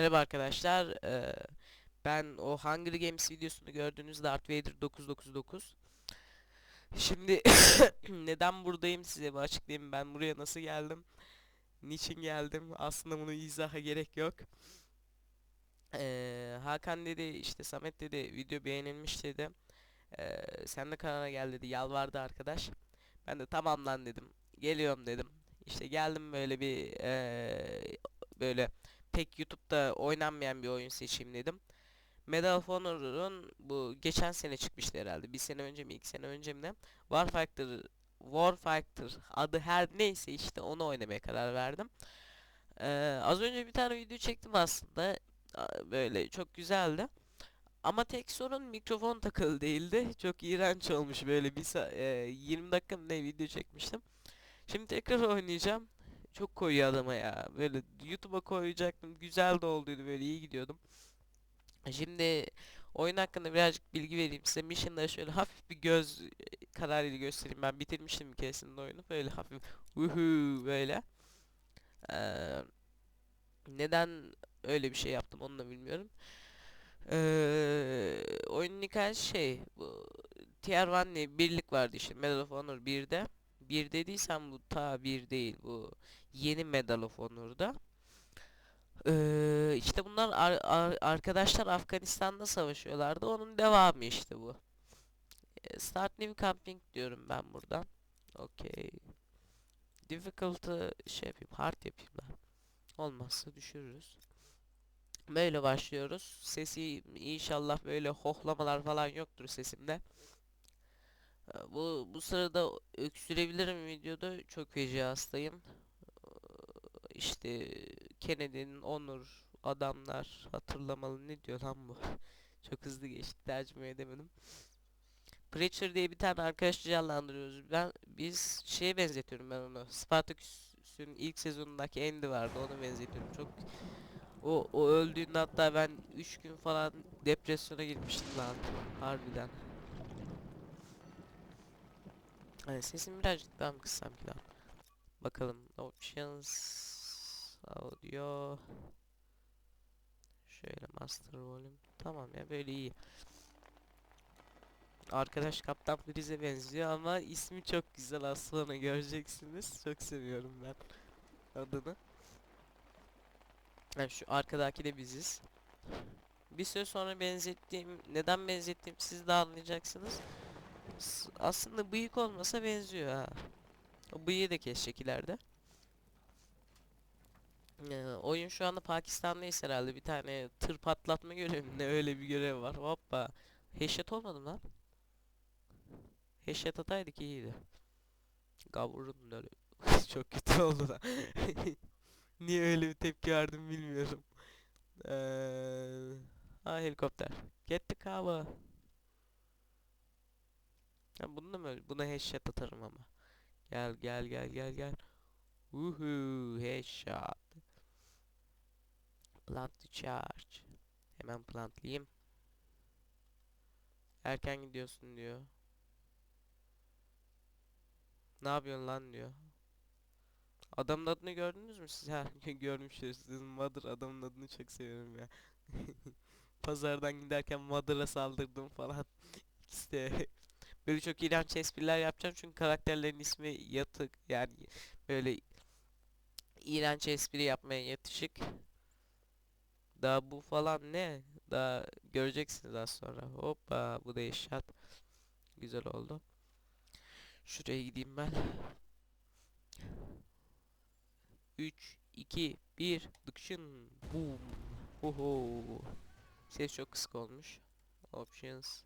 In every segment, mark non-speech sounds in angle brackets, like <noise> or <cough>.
Merhaba arkadaşlar. Ee, ben o Hunger Games videosunu gördüğünüz Darth Vader 999. Şimdi <coughs> neden buradayım size bir açıklayayım. Ben buraya nasıl geldim? Niçin geldim? Aslında bunu izaha gerek yok. Ee, Hakan dedi işte Samet dedi video beğenilmiş dedi. Ee, sen de kanala gel dedi. Yalvardı arkadaş. Ben de tamam lan dedim. Geliyorum dedim. İşte geldim böyle bir ee, böyle pek YouTube'da oynanmayan bir oyun seçeyim dedim. Medal of Honor'un bu geçen sene çıkmıştı herhalde. Bir sene önce mi, iki sene önce mi ne? Warfighter, Warfighter adı her neyse işte onu oynamaya karar verdim. Ee, az önce bir tane video çektim aslında. Böyle çok güzeldi. Ama tek sorun mikrofon takılı değildi. Çok iğrenç olmuş böyle bir e, 20 dakika ne video çekmiştim. Şimdi tekrar oynayacağım. Çok koyuyor adama ya. Böyle YouTube'a koyacaktım. Güzel de olduydu böyle iyi gidiyordum. Şimdi oyun hakkında birazcık bilgi vereyim size. Mission'da şöyle hafif bir göz e, kararıyla göstereyim. Ben bitirmiştim bir keresinde oyunu. Böyle hafif uhu böyle. Ee, neden öyle bir şey yaptım onu da bilmiyorum. Ee, oyunun hikayesi şey bu Tier 1 diye bir birlik vardı işte Medal of Honor 1'de. 1 dediysem bu ta 1 değil bu yeni Medal of Honor'da. Ee, işte bunlar ar- ar- arkadaşlar Afganistan'da savaşıyorlardı. Onun devamı işte bu. Ee, Start New Camping diyorum ben buradan. Okey. Difficulty şey yapayım, hard yapayım da. Olmazsa düşürürüz. Böyle başlıyoruz. Sesi inşallah böyle hohlamalar falan yoktur sesimde. Ee, Bu bu sırada öksürebilirim videoda. Çok feci hastayım. İşte Kennedy'nin Onur adamlar hatırlamalı ne diyor lan bu? <laughs> Çok hızlı geçti tercüme edemedim. Preacher diye bir tane arkadaş canlandırıyoruz. Ben biz şeye benzetiyorum ben onu. Spartacus'un ilk sezonundaki Andy vardı. Ona benzetiyorum. Çok o o öldüğünde hatta ben 3 gün falan depresyona girmiştim lan. Harbiden. Hani sesim birazcık daha mı kıssam ki lan? Bakalım. Options Audio Şöyle master volume. Tamam ya böyle iyi. Arkadaş Kaptan Freeze'e benziyor ama ismi çok güzel az göreceksiniz. Çok seviyorum ben adını. Yani şu arkadaki de biziz. Bir süre sonra benzettiğim, neden benzettiğim siz de anlayacaksınız. Aslında bıyık olmasa benziyor ha. O bıyığı da kesecek ileride. Ee, oyun şu anda Pakistan'dayız herhalde. Bir tane tır patlatma görevinde öyle bir görev var. Hoppa. Headshot olmadım lan. Headshot ataydık iyiydi. Gavurun öyle. <laughs> Çok kötü oldu da. <laughs> Niye öyle bir tepki verdim bilmiyorum. Eee ha helikopter. Get the cover. Ya bunu da mı öyle? Buna headshot atarım ama. Gel gel gel gel gel. Uhu headshot. Plant to charge. Hemen plantlayayım. Erken gidiyorsun diyor. Ne yapıyorsun lan diyor. Adamın adını gördünüz mü siz? <laughs> Ha görmüşsünüz. Sizin Mother adamın adını çok seviyorum ya. <laughs> Pazardan giderken Mother'a saldırdım falan. <laughs> De böyle çok iğrenç espriler yapacağım çünkü karakterlerin ismi yatık yani böyle iğrenç espri yapmaya yatışık. Daha bu falan ne? Daha göreceksiniz az sonra. Hoppa bu da eşyat. Güzel oldu. Şuraya gideyim ben. 3 2 1 dıkşın boom. Oho. Ses çok kısık olmuş. Options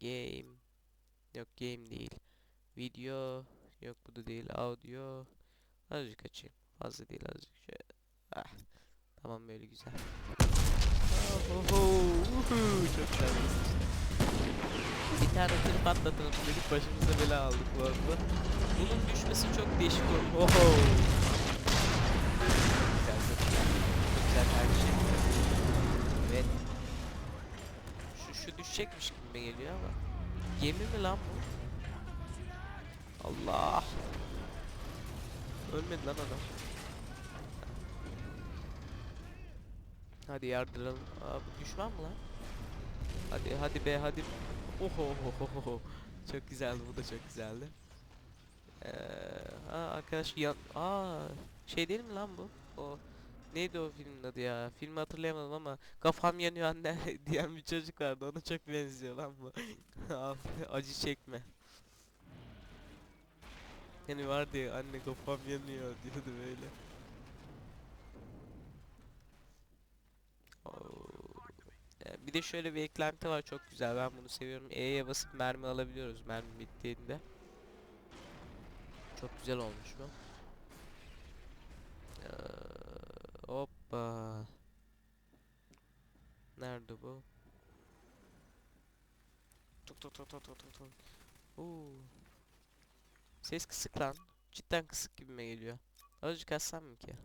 Game Yok game değil. Video Yok bu da değil. Audio Azıcık açayım. Fazla değil azıcık. Ah. Tamam böyle güzel. Oho. uhu, Çok güzel. Bir tane tır patlatalım dedik başımıza bela aldık bu arada. Bunun düşmesi çok değişik oldu. Oho. Güzel, çok güzel. Çok güzel her şey. Evet. Şu, şu düşecekmiş gibi geliyor ama. Gemi mi lan bu? Allah. Ölmedi lan adam. Hadi yardıralım. Aa bu düşman mı lan? Hadi hadi be hadi. Oho ho ho ho. Çok güzeldi bu da çok güzeldi. Ee, aa, arkadaş yan aa şey değil mi lan bu? O neydi o filmin adı ya? Filmi hatırlayamadım ama kafam yanıyor anne <laughs> diyen bir çocuk vardı. Ona çok benziyor lan bu. <laughs> Acı çekme. Yani vardı ya anne kafam yanıyor <laughs> diyordu böyle. Oo. Ee, Bir de şöyle bir eklenti var çok güzel ben bunu seviyorum. E'ye basıp mermi alabiliyoruz mermi bittiğinde. Çok güzel olmuş bu. Ee, hoppa. Nerede bu? Tuk tuk tuk tuk tuk tuk tuk. Oo. Ses kısık lan. Cidden kısık gibime geliyor. Azıcık açsam mı ki?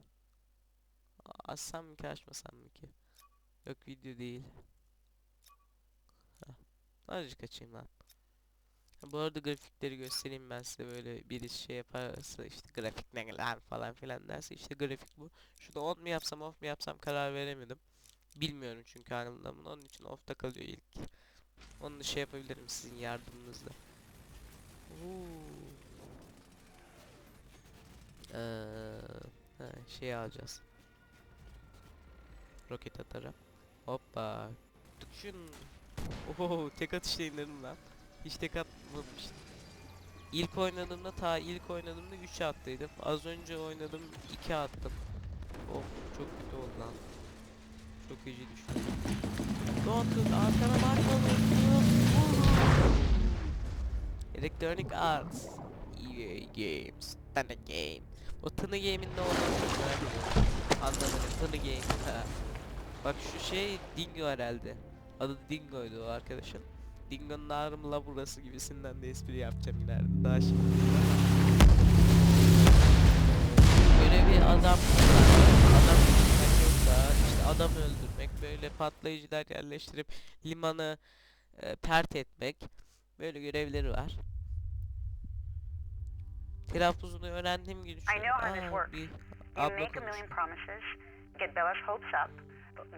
Açsam mı ki açmasam mı ki? Yok video değil. Azıcık açayım lan. Bu arada grafikleri göstereyim ben size böyle birisi şey yaparsa işte grafik ne lan falan filan derse işte grafik bu. Şunu on mu yapsam off mu yapsam karar veremedim. Bilmiyorum çünkü anlamını onun için off'ta kalıyor ilk. Onu şey yapabilirim sizin yardımınızla. Ee, şey alacağız. Roket atarım. Hoppa. Düşün. Oho tek atışla indirdim lan. Hiç tek atmamıştım. İlk oynadığımda ta ilk oynadığımda 3 attıydım. Az önce oynadım 2 attım. Of çok kötü oldu lan. Çok feci düştüm. Don't look arkana bakma Electronic Arts EA Games Tana Game O Tını Game'in ne olduğunu Anlamadım Tını Game. Bak şu şey Dingo herhalde Adı Dingo'ydu o arkadaşın Dingo'nun ağrım la burası gibisinden de espri yapacağım ileride daha şimdi Böyle bir adam Adam öldürmek yok da işte adam öldürmek böyle patlayıcılar yerleştirip limanı e, pert etmek böyle görevleri var. Telaffuzunu öğrendiğim gün şu works. bir abla make a million konuşuyor.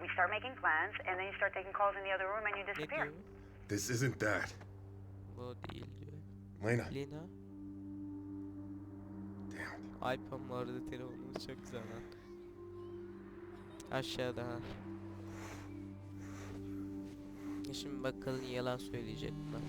We start making plans, and then you start taking calls in the other room and you Ne disappear. diyor? This isn't that. Bu değil diyor. Lena. Lina. Damn iPhone arada telefonumuz çok güzel lan. Aşağıda ha. Şimdi bakalım yalan söyleyecek mi?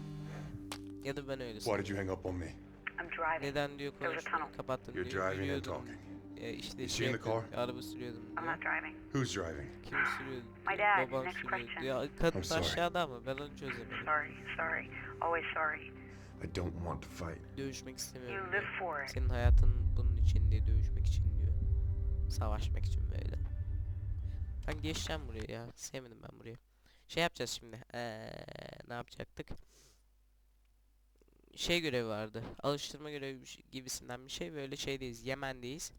Ya da ben öyle Why did you hang up on me? I'm driving. Neden diyor There was a konuşmayı tunnel. kapattın You're diyor. driving and Yürüyordum. talking. E, işte şey in the yapıyordum, car? Araba sürüyordum I'm diyor. not driving. Who's driving? Kim sürüyordu? My dad, Babam next sürüyordu question. diyor. Kadın I'm sorry. aşağıda ama ben onu çözemedim. Sorry, sorry, always sorry. I don't want to fight. Dövüşmek You istemiyorum live diyor. for it. Senin hayatın bunun için diye dövüşmek için diyor. Savaşmak için böyle. Ben geçeceğim buraya ya. Sevmedim ben burayı. Şey yapacağız şimdi. Ee, ne yapacaktık? Şey görevi vardı. Alıştırma görevi gibisinden bir şey. Böyle şeydeyiz. Yemen'deyiz.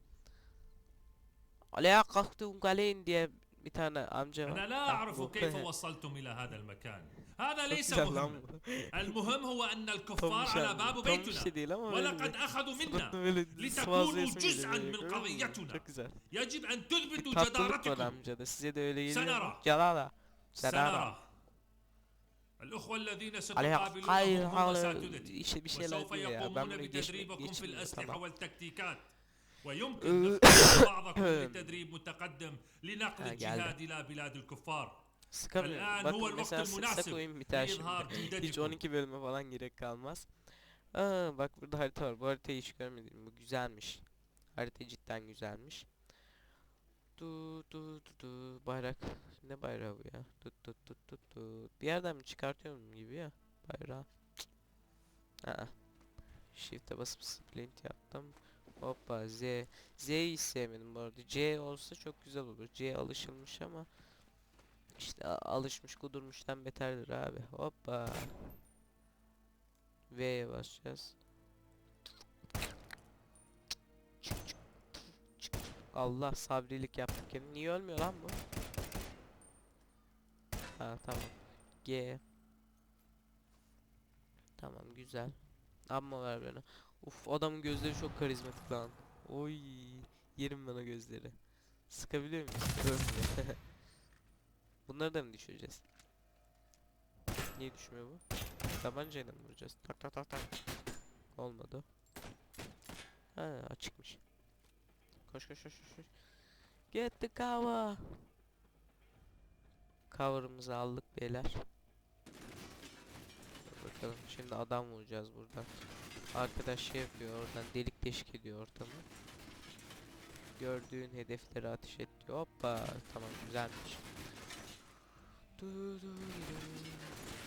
ولاقفتم قليل يا بتانا امجا أنا لا أعرف كيف وصلتم إلى هذا المكان. هذا ليس مهم. <laughs> المهم هو أن الكفار على باب بيتنا. ولقد أخذوا منا لتكونوا جزءا من قضيتنا. يجب أن تثبتوا جدارتكم. سنرى. سنرى. الأخوة الذين ستقابلونهم هم ساتدتكم وسوف يقومون بتدريبكم في الأسلحة والتكتيكات. ويمكن أه. نفتح بعضكم لتدريب متقدم لنقل ها، الجهاد إلى بلاد الكفار Sıkamıyorum. الآن هو Bakın الوقت mesela sıksa المناسب koyayım biter şimdi. لإظهار <laughs> Hiç جودتكم 12 bölüme falan gerek kalmaz. Aa, bak burada harita var. Bu haritayı hiç görmedim. Bu güzelmiş. Harita cidden güzelmiş. Du du du du bayrak. Ne bayrağı bu ya? Du du du du du. Bir yerden mi çıkartıyorum gibi ya bayrağı. Cık. Aa. Shift'e basıp splint yaptım. Hoppa Z. Z'yi hiç sevmedim bu arada. C olsa çok güzel olur. C alışılmış ama işte alışmış kudurmuştan beterdir abi. Hoppa. V'ye basacağız. Allah sabrilik yaptık kendini. Niye ölmüyor lan bu? Ha tamam. G. Tamam güzel. Amma ver bana. Uf adamın gözleri çok karizmatik lan. Oy. Yerim bana gözleri. Sıkabiliyor muyum? <laughs> Bunları da mı düşüreceğiz? Niye düşmüyor bu? Tabancayla mı vuracağız? Tak tak tak tak. Olmadı. Ha açıkmış. Koş koş koş koş. Get the cover. Cover'ımızı aldık beyler. Bakalım şimdi adam vuracağız buradan. Arkadaş şey yapıyor oradan delik deşik ediyor ortamı. Gördüğün hedefleri ateş et diyor. Hoppa tamam güzelmiş.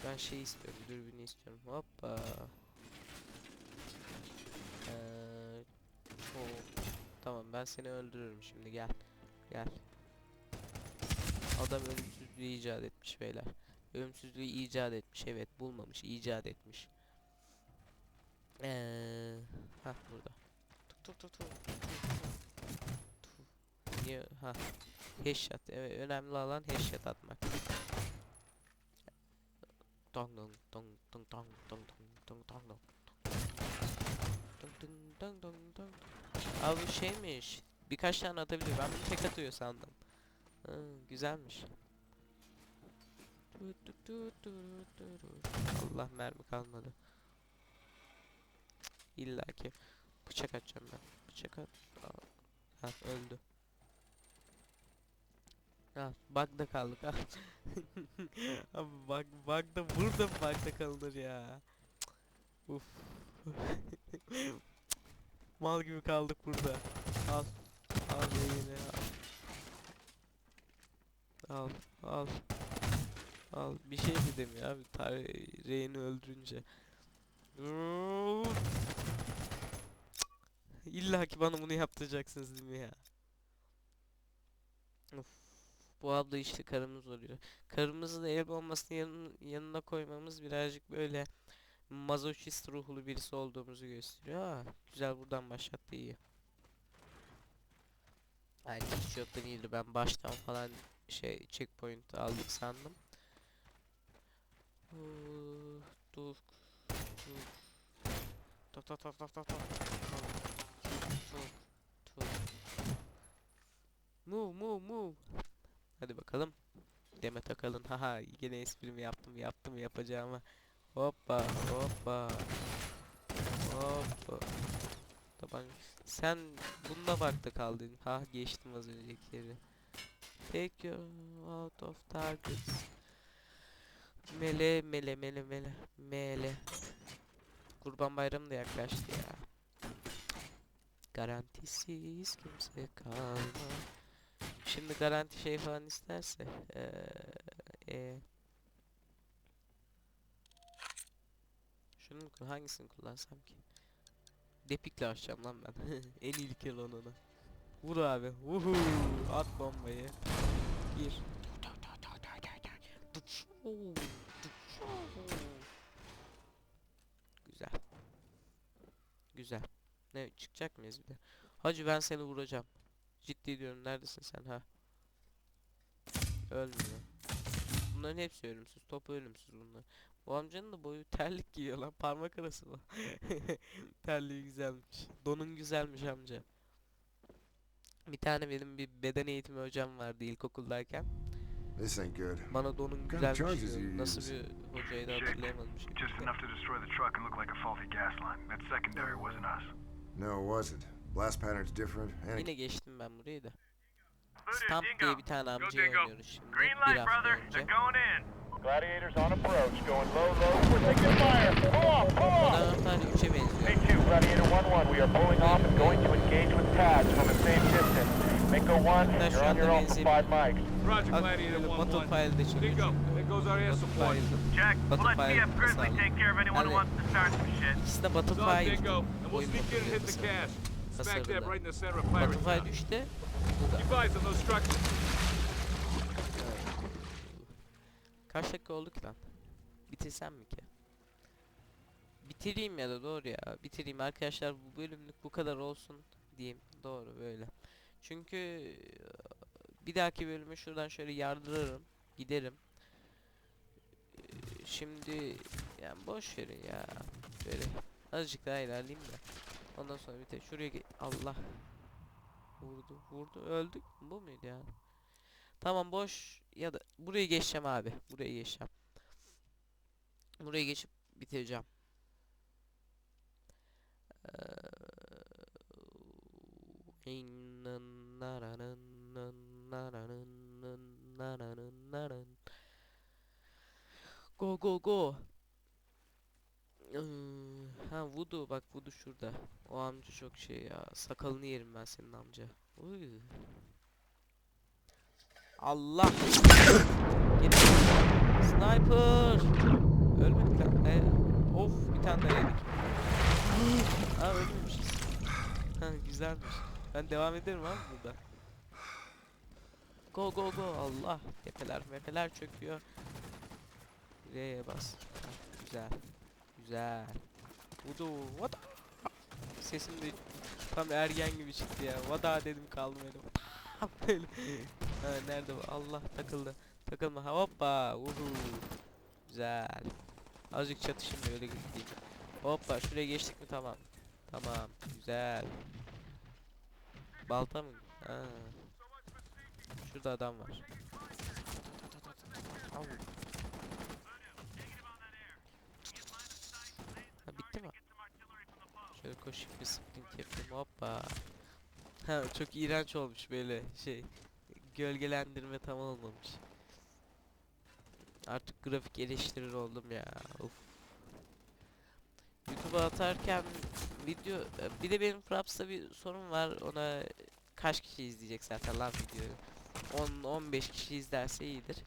Ben şey istiyorum dürbünü istiyorum. Hoppa. Ee. Tamam ben seni öldürürüm şimdi gel. Gel. Adam ölümsüzlüğü icat etmiş beyler. Ölümsüzlüğü icat etmiş evet bulmamış icat etmiş. Eee ha burada. Tuk tuk tuk tuk. Niye ha headshot evet önemli olan headshot atmak. Dong dong dong dong dong dong dong dong dong dong. Dong dong dong dong. Abi şeymiş. Birkaç tane atabiliyor. Ben bunu tek atıyor sandım. Hı, güzelmiş. Allah mermi kalmadı. İlla ki bıçak atacağım ben. Bıçak at. Ha öldü. Ha bug'da kaldık ha. <laughs> Abi bug bug'da burada bug'da kalınır ya. Uf. <laughs> Mal gibi kaldık burada. Al. Al yine al. Al al. Al bir şey dedim ya Rey'ni öldürünce. <laughs> İlla ki bana bunu yaptıracaksınız değil mi ya? Of. Bu abla işte karımız oluyor. Karımızı da el bombasını yanın, yanına koymamız birazcık böyle mazoşist ruhlu birisi olduğumuzu gösteriyor. Ha, güzel buradan başlattı iyi. Hiç yoktan iyiydi. Ben baştan falan şey checkpoint aldık sandım. Dur. Dur. Tok tok tok tok tok Tok. Tok. Move move move. Hadi bakalım. Demet Akalın. <laughs> Haha yine esprimi yaptım yaptım yapacağımı. Hoppa hoppa. Hoppa. Taban sen bununla bakta kaldın. Ha geçtim az öncekileri. Take you out of targets. Mele mele mele mele mele. Kurban bayramı da yaklaştı ya. Garantisiz kimse kalma. Şimdi garanti şey falan isterse eee e. Şunu mu kullan- hangisini kullansam ki? Depikle açacağım lan ben. <laughs> en ilkel olanı. Vur abi. Vuhu. At bombayı. Gir. Güzel. Güzel. Ne çıkacak mıyız bir de? Hacı ben seni vuracağım. Ciddi diyorum neredesin sen ha? Ölmüyor. Bunların hepsi ölümsüz. Top ölümsüz bunlar. Bu amcanın da boyu terlik giyiyor lan. Parmak arası mı? <laughs> Terliği güzelmiş. Donun güzelmiş amca. Bir tane benim bir beden eğitimi hocam vardı ilkokuldayken. This ain't good. Bana donun güzelmiş diyor. Nasıl bir hocaydı hatırlayamadım şimdi. Just enough to destroy the truck and look like a faulty gas line. That secondary wasn't us. No, it wasn't. Blast pattern's different, and Yine geçtim ben burayı da. Stamp diye bir tane Dingo. oynuyoruz şimdi. Green Bir hafta brother. önce. They're going in. Gladiators on approach, going low, low. We're taking fire. Pull off, pull off. Warfare 3'e benziyor. Take two, Gladiator 1-1. We are pulling off and going to engage with Taz from a safe distance. Mako 1, That's you're on your the own for benzin. 5 mics. Roger, Gladiator böyle 1-1. Battlefile'de çekiyor Dingo, Jack, we'll let TF Grizzly hasarlı. take care of anyone who Yani- wants to start some shit. İkisi de It's on Battlefield. Dingo, and we'll oyun sneak in and hit the modu cash. Smack dab tasarımda. right in the center of Pirate Battlefield Town. 3'te bu da. Keep eyes on those structures. Kaç dakika oldu ki lan? Bitirsem mi ki? Bitireyim ya da doğru ya. Bitireyim arkadaşlar bu bölümlük bu kadar olsun diyeyim. Doğru böyle. Çünkü eee, bir dahaki bölümü şuradan şöyle yardırırım. Giderim. Şimdi yani boş verin ya. Böyle azıcık daha ilerleyeyim de. Ondan sonra biter. Şuraya ge- Allah. Vurdu, vurdu, öldük. Bu muydu ya? Tamam boş ya da burayı geçeceğim abi. Burayı geçeceğim. Burayı geçip bitireceğim. Go go go. Ha Voodoo bak Voodoo şurada. O amca çok şey ya. Sakalını yerim ben senin amca. Uy. Allah. Sniper. Ölmedik lan. E, of bir tane daha yedik. Aa ölmemişiz. Ha güzelmiş. Ben devam ederim abi burada. Go go go Allah. Tepeler mepeler çöküyor. R'ye bas. Ha, Güzel. Güzel. Voodoo. What? Sesim de tam ergen gibi çıktı ya. Vada dedim kaldım öyle. <laughs> Böyle. ha, nerede bu? Allah takıldı. Takılma. Hoppa. Uhu. Güzel. Azıcık çatışın da öyle gideyim. Hoppa şuraya geçtik mi tamam. Tamam. Güzel. Balta mı? Ha. Şurada adam var. Au. Ha bitti mi? Şöyle koşup bir sprint yapayım hoppa. Ha çok iğrenç olmuş böyle şey. Gölgelendirme tam olmamış. Artık grafik eleştirir oldum ya. Uf. YouTube'a atarken video bir de benim Fraps'ta bir sorun var. Ona kaç kişi izleyecek zaten lan videoyu. 10-15 kişi izlerse iyidir.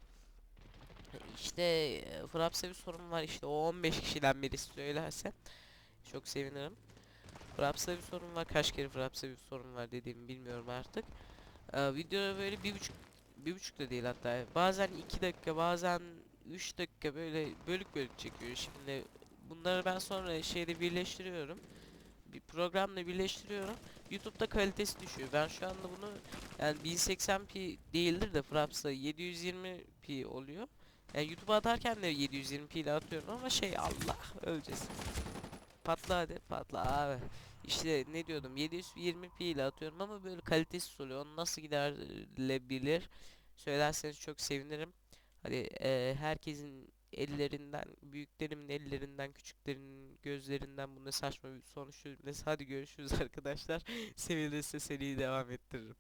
İşte e, Fraps'ta bir sorun var işte o 15 kişiden birisi söylerse çok sevinirim. Fraps'ta bir sorun var. Kaç kere Fraps'ta bir sorun var dediğimi bilmiyorum artık. Ee, video böyle bir buçuk bir buçuk da değil hatta. Bazen 2 dakika bazen 3 dakika böyle bölük bölük çekiyor. Şimdi bunları ben sonra şeyde birleştiriyorum. Bir programla birleştiriyorum. YouTube'da kalitesi düşüyor. Ben şu anda bunu yani 1080p değildir de Fraps'ta 720p oluyor. Yani YouTube'a atarken de 720p ile atıyorum ama şey Allah öleceğiz. Patla hadi patla abi. İşte ne diyordum 720p ile atıyorum ama böyle kalitesiz oluyor. Onu nasıl giderilebilir söylerseniz çok sevinirim. Hadi eee, herkesin ellerinden, büyüklerimin ellerinden, küçüklerin gözlerinden bu ne saçma bir sonuç cümlesi. Hadi görüşürüz <laughs> arkadaşlar. Sevilirse seriyi devam ettiririm.